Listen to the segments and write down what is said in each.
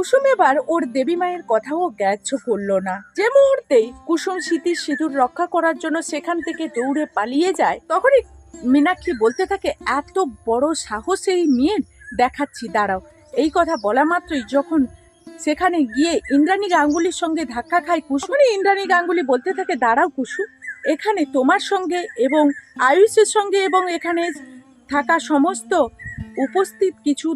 কুসুম এবার ওর দেবী মায়ের কথাও গ্রাহ্য করল না। যে মুহূর্তেই কুসুম স্মৃতির সিঁদুর রক্ষা করার জন্য সেখান থেকে দৌড়ে পালিয়ে যায়, তখনই মীনাক্ষী বলতে থাকে, এত বড় সাহস এই মেয়ের দেখাচ্ছি, দাঁড়াও। এই কথা বলা মাত্রই যখন সেখানে গিয়ে ইন্দ্রাণী গাঙ্গুলির সঙ্গে ধাক্কা খায় কুসুমই ইন্দ্রাণী গাঙ্গুলি বলতে থাকে, দাঁড়াও কুসুম, এখানে তোমার সঙ্গে এবং আয়ুষের সঙ্গে এবং এখানে থাকা সমস্ত উপস্থিত কিছু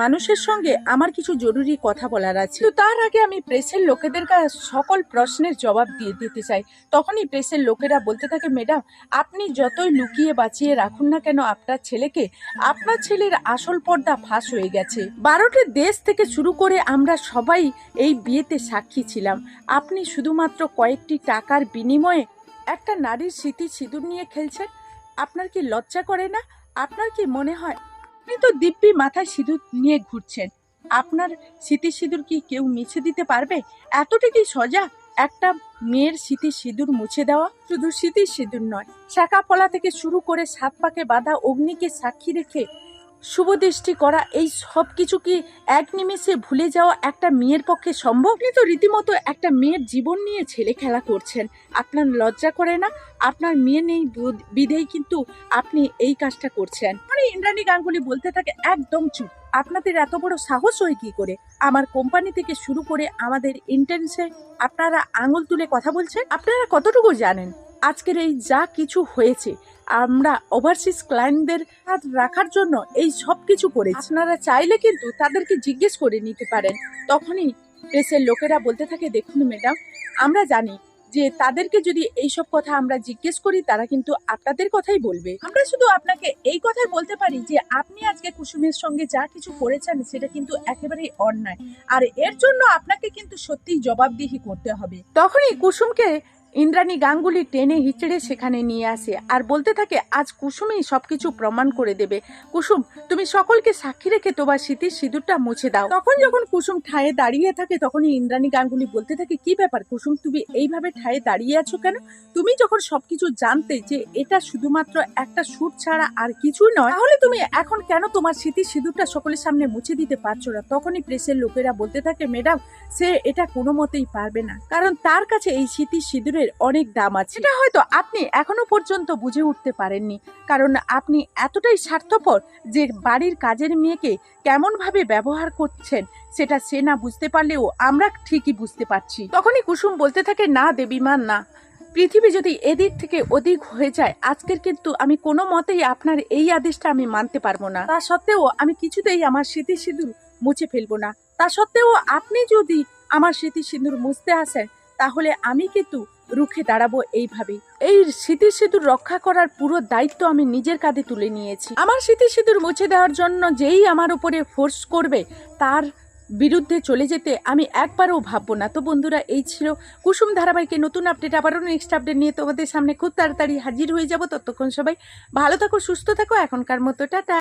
মানুষের সঙ্গে আমার কিছু জরুরি কথা বলার আছে। তো তার আগে আমি প্রেসের লোকেদের কাছে সকল প্রশ্নের জবাব দিয়ে দিতে চাই। তখনই প্রেসের লোকেরা বলতে থাকে, ম্যাডাম, আপনি যতই লুকিয়ে বাঁচিয়ে রাখুন না কেন, আপনার ছেলেকে, আপনার ছেলের আসল পর্দা ফাঁস হয়ে গেছে। বারোটি দেশ থেকে শুরু করে আমরা সবাই এই বিয়েতে সাক্ষী ছিলাম। আপনি শুধুমাত্র কয়েকটি টাকার বিনিময়ে একটা নারীর স্মৃতি সিঁদুর নিয়ে খেলছেন? আপনার কি লজ্জা করে না? আপনার কি মনে হয় আপনি তো দিব্যি মাথায় সিঁদুর নিয়ে ঘুরছেন। আপনার স্মৃতি সিঁদুর কি কেউ মুছে দিতে পারবে? এতটুকু সজা? একটা মেয়ের স্মৃতি সিঁদুর মুছে দেওয়া শুধু স্মৃতি সিঁদুর নয় শাখা ফলা থেকে শুরু করে সাত পাকে বাঁধা অগ্নিকে সাক্ষী রেখে শুভদৃষ্টি করা, এই সব কিছু কি এক নিমেষে ভুলে যাওয়া একটা মেয়ের পক্ষে সম্ভব? আপনি তো রীতিমতো একটা মেয়ের জীবন নিয়ে ছেলে খেলা করছেন। আপনার লজ্জা করে না? আপনার মেয়ে নেই বুধ- বিধেই কিন্তু আপনি এই কাজটা করছেন। মানে ইন্দ্রাণী গাঙ্গুলি বলতে থাকে, একদম চুপ। আপনাদের এত বড় সাহস হয় কি করে? আমার কোম্পানি থেকে শুরু করে আমাদের ইন্টেন্সে আপনারা আঙুল তুলে কথা বলছেন? আপনারা কতটুকু জানেন? আজকের এই যা কিছু হয়েছে, আমরা ওভারসিজ ক্লায়েন্টদের হাত রাখার জন্য এই সব কিছু করেছি। আপনারা চাইলে কিন্তু তাদেরকে জিজ্ঞেস করে নিতে পারেন। তখনই প্রেসের লোকেরা বলতে থাকে, দেখুন ম্যাডাম, আমরা জানি যে তাদেরকে যদি এইসব কথা আমরা জিজ্ঞেস করি, তারা কিন্তু আপনাদের কথাই বলবে। আমরা শুধু আপনাকে এই কথাই বলতে পারি যে, আপনি আজকে কুসুমের সঙ্গে যা কিছু করেছেন, সেটা কিন্তু একেবারেই অন্যায়। আর এর জন্য আপনাকে কিন্তু সত্যিই জবাবদিহি করতে হবে। তখনই কুসুমকে ইন্দ্রাণী গাঙ্গুলি টেনে হিচড়ে সেখানে নিয়ে আসে। আর বলতে থাকে, আজ কুসুমই সবকিছু প্রমাণ করে দেবে। কুসুম, তুমি সকলকে সাক্ষী রেখে তোমার স্মৃতির সিঁদুরটা মুছে দাও। তখন যখন কুসুম ঠায়ে দাঁড়িয়ে থাকে, তখনই ইন্দ্রাণী গাঙ্গুলি বলতে থাকে, কি ব্যাপার কুসুম, তুমি এইভাবে ঠায়ে দাঁড়িয়ে আছো কেন? তুমি যখন সবকিছু জানতে যে এটা শুধুমাত্র একটা সুর ছাড়া আর কিছুই নয়, তাহলে তুমি এখন কেন তোমার স্মৃতির সিঁদুরটা সকলের সামনে মুছে দিতে পারছ না? তখনই প্রেসের লোকেরা বলতে থাকে, ম্যাডাম, সে এটা কোনো মতেই পারবে না। কারণ তার কাছে এই স্মৃতির সিঁদুরের অনেক দাম আছে। এটা হয়তো আপনি এখনও পর্যন্ত বুঝে উঠতে পারেননি। কারণ আপনি এতটাই স্বার্থপর যে বাড়ির কাজের মেয়েকে কেমন ভাবে ব্যবহার করছেন, সেটা সে না বুঝতে পারলেও আমরা ঠিকই বুঝতে পারছি। তখনই কুসুম বলতে থাকে, না দেবীমান না। পৃথিবী যদি এদিক থেকে ওদিক হয়ে যায়, আজকের কিন্তু আমি কোনো মতেই আপনার এই আদেশটা আমি মানতে পারব না। তা সত্ত্বেও আমি কিছুতেই আমার স্মৃতি সিঁদুর মুছে ফেলব না। তা সত্ত্বেও আপনি যদি আমার স্মৃতি সিঁদুর মুছতে আসেন, তাহলে আমি কিন্তু রুখে দাঁড়াবো এইভাবেই। এই স্মৃতি সিঁদুর রক্ষা করার পুরো দায়িত্ব আমি নিজের কাঁধে তুলে নিয়েছি। আমার স্মৃতি সিঁদুর মুছে দেওয়ার জন্য যেই আমার উপরে ফোর্স করবে, তার বিরুদ্ধে চলে যেতে আমি একবারও ভাববো না। তো বন্ধুরা, এই ছিল কুসুম ধারাবাহিকের নতুন আপডেট আবারও নেক্সট আপডেট নিয়ে তোমাদের সামনে খুব তাড়াতাড়ি হাজির হয়ে যাব। ততক্ষণ সবাই ভালো থাকো, সুস্থ থাকো। এখনকার মতো, টাটা।